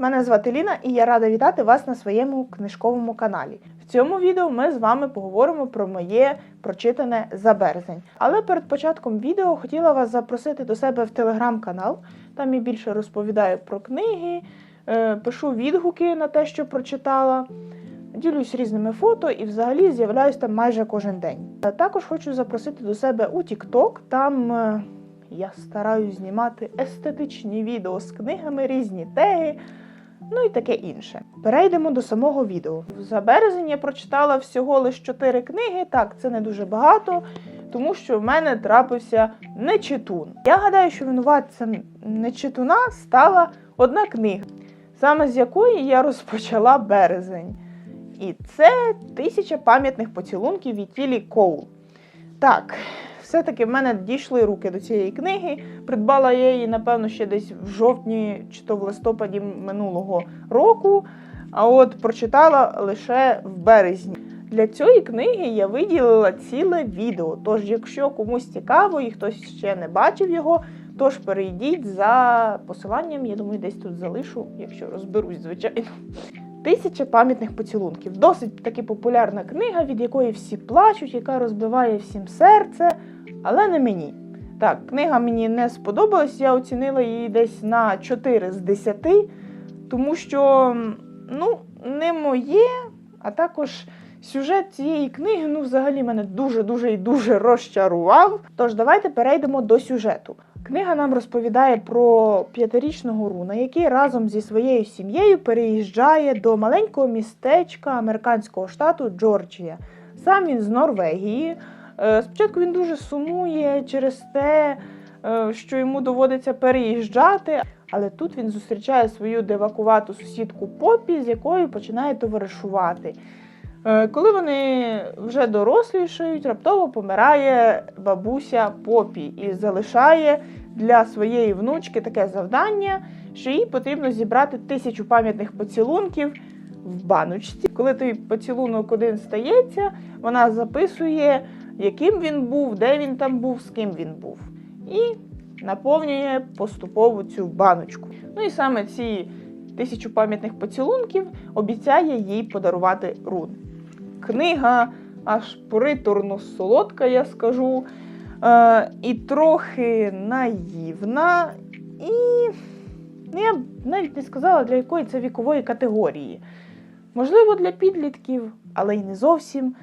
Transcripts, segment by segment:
Мене звати Ліна і я рада вітати вас на своєму книжковому каналі. В цьому відео ми з вами поговоримо про моє прочитане за березень. Але перед початком відео хотіла вас запросити до себе в телеграм-канал. Там я більше розповідаю про книги, е, пишу відгуки на те, що прочитала. Ділюсь різними фото і взагалі з'являюсь там майже кожен день. Також хочу запросити до себе у TikTok. Там е, я стараюсь знімати естетичні відео з книгами, різні теги, ну і таке інше. Перейдемо до самого відео. За березень я прочитала всього лише 4 книги. Так, це не дуже багато, тому що в мене трапився нечитун. Я гадаю, що винуватцем нечитуна стала одна книга, саме з якої я розпочала березень. І це тисяча пам'ятних поцілунків від Тілі Коул. Так, все-таки в мене дійшли руки до цієї книги. Придбала я її, напевно, ще десь в жовтні чи то в листопаді минулого року, а от прочитала лише в березні. Для цієї книги я виділила ціле відео. Тож, якщо комусь цікаво і хтось ще не бачив його, тож перейдіть за посиланням, я думаю, десь тут залишу, якщо розберусь, звичайно. Тисяча пам'ятних поцілунків. Досить таки популярна книга, від якої всі плачуть, яка розбиває всім серце, але не мені. Так, книга мені не сподобалась, я оцінила її десь на 4 з 10, тому що ну, не моє, а також сюжет цієї книги ну, взагалі мене дуже-дуже і дуже розчарував. Тож давайте перейдемо до сюжету. Книга нам розповідає про п'ятирічного Руна, який разом зі своєю сім'єю переїжджає до маленького містечка американського штату Джорджія. Сам він з Норвегії. Е, Спочатку він дуже сумує через те, е, що йому доводиться переїжджати, але тут він зустрічає свою девакувату сусідку Попі, з якою починає товаришувати. Е, Коли вони вже дорослішають, раптово помирає бабуся Попі і залишає для своєї внучки таке завдання, що їй потрібно зібрати тисячу пам'ятних поцілунків в баночці. Коли той поцілунок один стається, вона записує, яким він був, де він там був, з ким він був. І наповнює поступово цю баночку. Ну і саме ці тисячу пам'ятних поцілунків обіцяє їй подарувати рун. Книга аж приторно солодка, я скажу, е, і трохи наївна, і ну, я б навіть не сказала, для якої це вікової категорії. Можливо, для підлітків, але й не зовсім.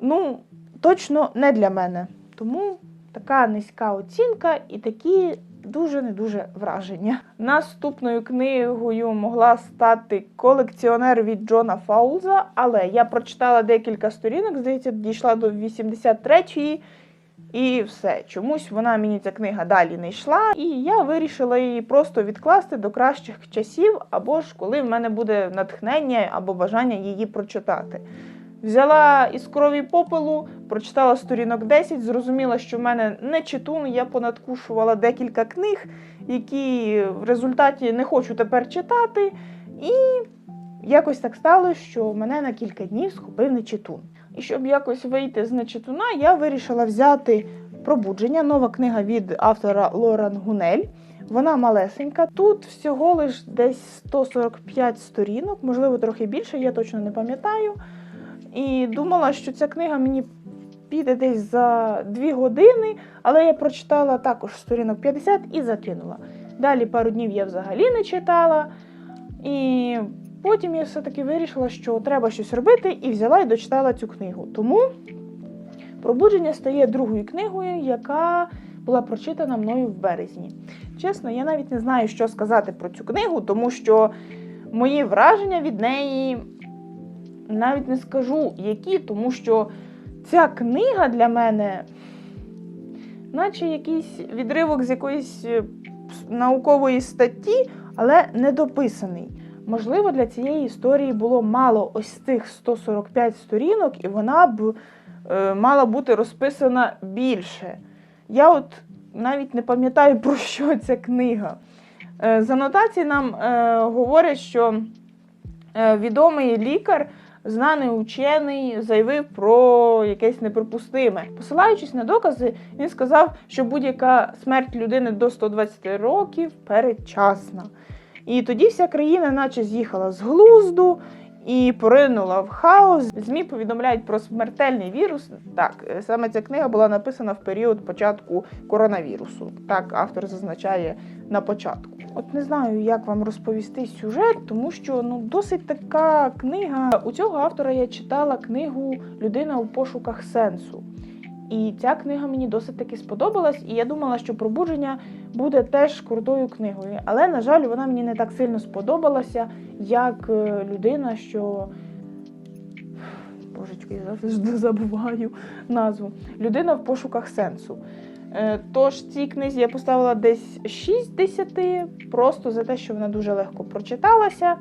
Ну, точно не для мене. Тому така низька оцінка і такі дуже не дуже враження. Наступною книгою могла стати колекціонер від Джона Фаулза, але я прочитала декілька сторінок, здається, дійшла до 83-ї. І все, чомусь вона мені ця книга далі не йшла, і я вирішила її просто відкласти до кращих часів, або ж коли в мене буде натхнення або бажання її прочитати. Взяла із крові попелу, прочитала сторінок 10, зрозуміла, що в мене не читун, я понадкушувала декілька книг, які в результаті не хочу тепер читати. І якось так сталося, що мене на кілька днів схопив нечитун. І щоб якось вийти з нечитуна, я вирішила взяти пробудження, нова книга від автора Лоран Гунель. Вона малесенька. Тут всього лиш десь 145 сторінок, можливо, трохи більше, я точно не пам'ятаю. І думала, що ця книга мені піде десь за 2 години, але я прочитала також сторінок 50 і закинула. Далі пару днів я взагалі не читала. І потім я все-таки вирішила, що треба щось робити, і взяла і дочитала цю книгу. Тому пробудження стає другою книгою, яка була прочитана мною в березні. Чесно, я навіть не знаю, що сказати про цю книгу, тому що мої враження від неї навіть не скажу, які, тому що ця книга для мене, наче якийсь відривок з якоїсь е, наукової статті, але недописаний. Можливо, для цієї історії було мало ось цих 145 сторінок, і вона б е, мала бути розписана більше. Я от навіть не пам'ятаю, про що ця книга. Е, з анотацій нам е, говорять, що е, відомий лікар, знаний учений, заявив про якесь неприпустиме. Посилаючись на докази, він сказав, що будь-яка смерть людини до 120 років передчасна. І тоді вся країна, наче з'їхала з глузду і поринула в хаос. ЗМІ повідомляють про смертельний вірус. Так, е, саме ця книга була написана в період початку коронавірусу. Так автор зазначає на початку. От не знаю, як вам розповісти сюжет, тому що ну досить така книга. У цього автора я читала книгу Людина у пошуках сенсу. І ця книга мені досить таки сподобалась, і я думала, що пробудження буде теж крутою книгою. Але, на жаль, вона мені не так сильно сподобалася, як е, людина, що. Божечки, я завжди забуваю назву. Людина в пошуках сенсу. Е, Тож цій книзі я поставила десь 6 10, просто за те, що вона дуже легко прочиталася.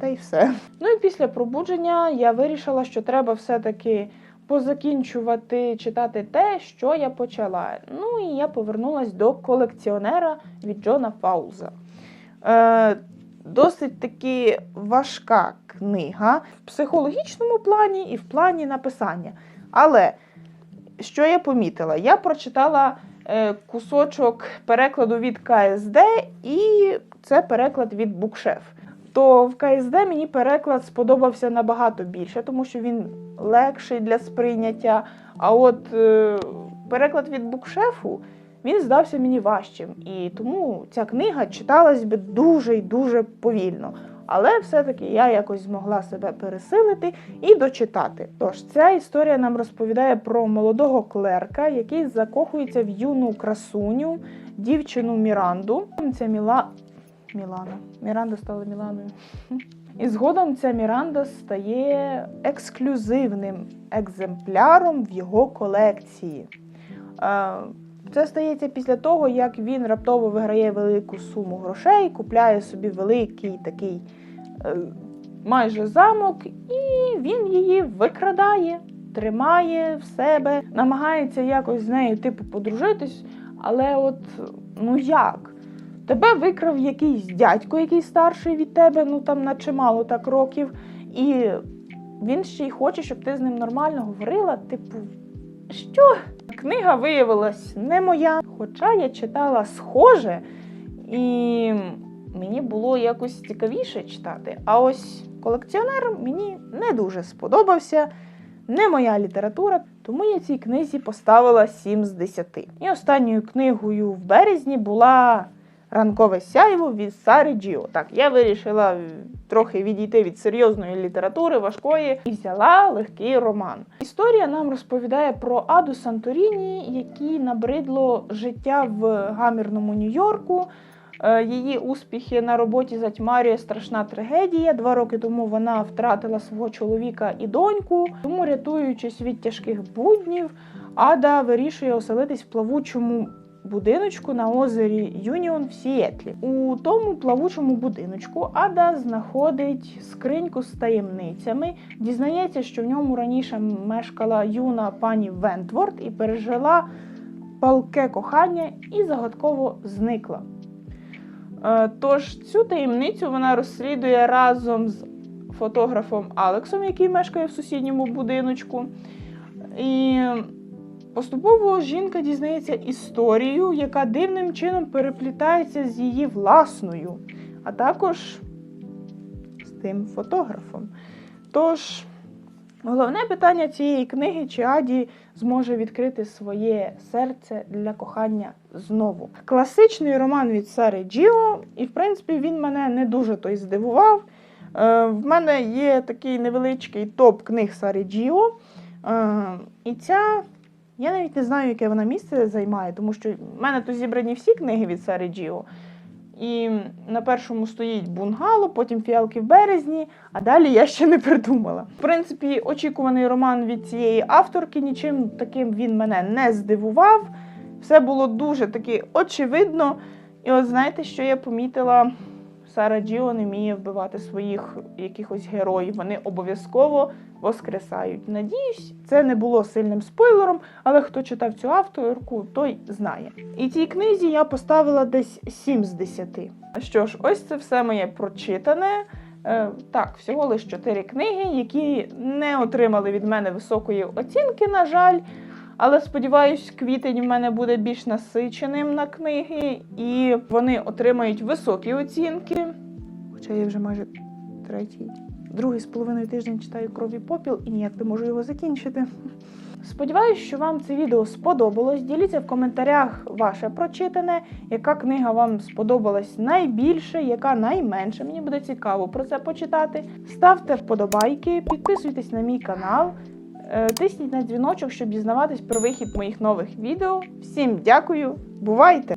Та й все. Ну і після пробудження я вирішила, що треба все-таки позакінчувати читати те, що я почала. Ну і я повернулася до колекціонера від Джона Фауза. Е, досить таки важка книга в психологічному плані і в плані написання. Але що я помітила? Я прочитала е, кусочок перекладу від КСД, і це переклад від Букшеф. То в КСД мені переклад сподобався набагато більше, тому що він легший для сприйняття. А от е, переклад від букшефу він здався мені важчим. І тому ця книга читалась би дуже і дуже повільно. Але все-таки я якось змогла себе пересилити і дочитати. Тож ця історія нам розповідає про молодого клерка, який закохується в юну красуню, дівчину Міранду. Це Міла... Мілана. Міранда стала Міланою. І згодом ця Міранда стає ексклюзивним екземпляром в його колекції. Е, Це стається після того, як він раптово виграє велику суму грошей, купляє собі великий такий е, майже замок, і він її викрадає, тримає в себе, намагається якось з нею типу подружитись. Але от ну як? Тебе викрав якийсь дядько, який старший від тебе, ну там на чимало так років, і він ще й хоче, щоб ти з ним нормально говорила. Типу, що? Книга виявилась не моя, хоча я читала схоже, і мені було якось цікавіше читати. А ось колекціонер мені не дуже сподобався. Не моя література, тому я цій книзі поставила 7 з 10. І останньою книгою в березні була Ранкове сяйво від Сари Джіо. Так, я вирішила трохи відійти від серйозної літератури, важкої, і взяла легкий роман. Історія нам розповідає про Аду Санторіні, якій набридло життя в гамірному Нью-Йорку. Е, Її успіхи на роботі затьмарює страшна трагедія. Два роки тому вона втратила свого чоловіка і доньку. Тому, рятуючись від тяжких буднів, Ада вирішує оселитись в плавучому будиночку на озері Юніон в Сіетлі. У тому плавучому будиночку Ада знаходить скриньку з таємницями, дізнається, що в ньому раніше мешкала юна пані Вентворд і пережила палке кохання і загадково зникла. Е, Тож цю таємницю вона розслідує разом з фотографом Алексом, який мешкає в сусідньому будиночку. І поступово жінка дізнається історію, яка дивним чином переплітається з її власною, а також з тим фотографом. Тож, головне питання цієї книги, чи Аді зможе відкрити своє серце для кохання знову. Класичний роман від Сари Джіо, і в принципі він мене не дуже той здивував. Е, В мене є такий невеличкий топ книг Сари Джіо. Е, І ця, я навіть не знаю, яке вона місце займає, тому що в мене тут зібрані всі книги від Сари Джіо. І на першому стоїть бунгало, потім фіалки в березні, а далі я ще не придумала. В принципі, очікуваний роман від цієї авторки, нічим таким він мене не здивував. Все було дуже таки очевидно. І от знаєте, що я помітила? Сара Джіо не вміє вбивати своїх якихось героїв. Вони обов'язково воскресають. Надіюсь, це не було сильним спойлером, але хто читав цю авторку, той знає. І цій книзі я поставила десь 7 з 10. Що ж, ось це все моє прочитане. Е, так, всього лише 4 книги, які не отримали від мене високої оцінки, на жаль. Але сподіваюсь, квітень в мене буде більш насиченим на книги, і вони отримають високі оцінки. Хоча я вже майже третій, другий з половиною тиждень читаю кров і попіл і ніяк не можу його закінчити. Сподіваюсь, що вам це відео сподобалось. Діліться в коментарях ваше прочитане, яка книга вам сподобалась найбільше, яка найменше. Мені буде цікаво про це почитати. Ставте вподобайки, підписуйтесь на мій канал, тисніть на дзвіночок, щоб дізнаватись про вихід моїх нових відео. Всім дякую, бувайте!